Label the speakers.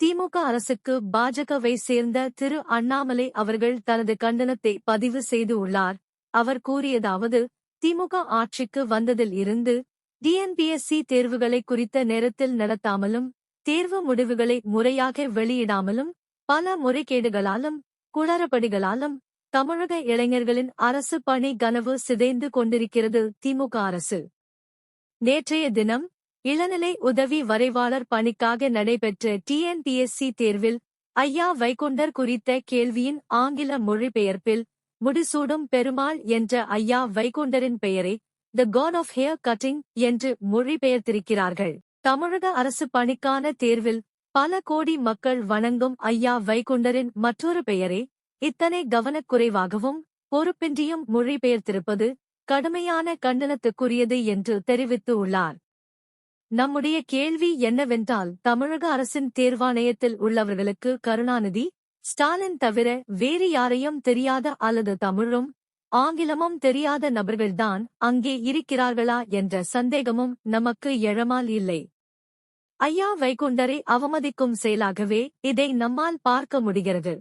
Speaker 1: திமுக அரசுக்கு பாஜகவை சேர்ந்த திரு. அண்ணாமலை அவர்கள் தனது கண்டனத்தை பதிவு செய்து உள்ளார். அவர் கூறியதாவது திமுக ஆட்சிக்கு வந்ததில் இருந்து டிஎன்பிஎஸ்சி தேர்வுகளை குறித்த நேரத்தில் நடத்தாமலும் தேர்வு முடிவுகளை முறையாக வெளியிடாமலும் பல முறைகேடுகளாலும் குளறுபடிகளாலும் தமிழக இளைஞர்களின் அரசு பணி கனவு சிதைந்து கொண்டிருக்கிறது திமுக அரசு. நேற்றைய தினம் இளநிலை உதவி வரைவாளர் பணிக்காக நடைபெற்ற டிஎன்பிஎஸ்சி தேர்வில் ஐயா வைகுண்டர் குறித்த கேள்வியின் ஆங்கில மொழிபெயர்ப்பில் முடிசூடும் பெருமாள் என்ற ஐயா வைகுண்டரின் பெயரை the god of hair cutting என்று மொழிபெயர்த்திருக்கிறார்கள். தமிழக அரசு பணிக்கான தேர்வில் பல கோடி மக்கள் வணங்கும் ஐயா வைகுண்டரின் மற்றொரு பெயரே இத்தனை கவனக்குறைவாகவும் பொறுப்பின்றியும் மொழிபெயர்த்திருப்பது கடுமையான கண்டனத்துக்குரியது என்று தெரிவித்து உள்ளார். நம்முடைய கேள்வி என்னவென்றால் தமிழக அரசின் தேர்வாணையத்தில் உள்ளவர்களுக்கு கருணாநிதி ஸ்டாலின் தவிர வேறு யாரையும் தெரியாத அல்லது தமிழும் ஆங்கிலமும் தெரியாத நபர்கள்தான் அங்கே இருக்கிறார்களா என்ற சந்தேகமும் நமக்கு எழமால் இல்லை. ஐயா வைகுண்டரை அவமதிக்கும் செயலாகவே இதை நம்மால் பார்க்க முடிகிறது.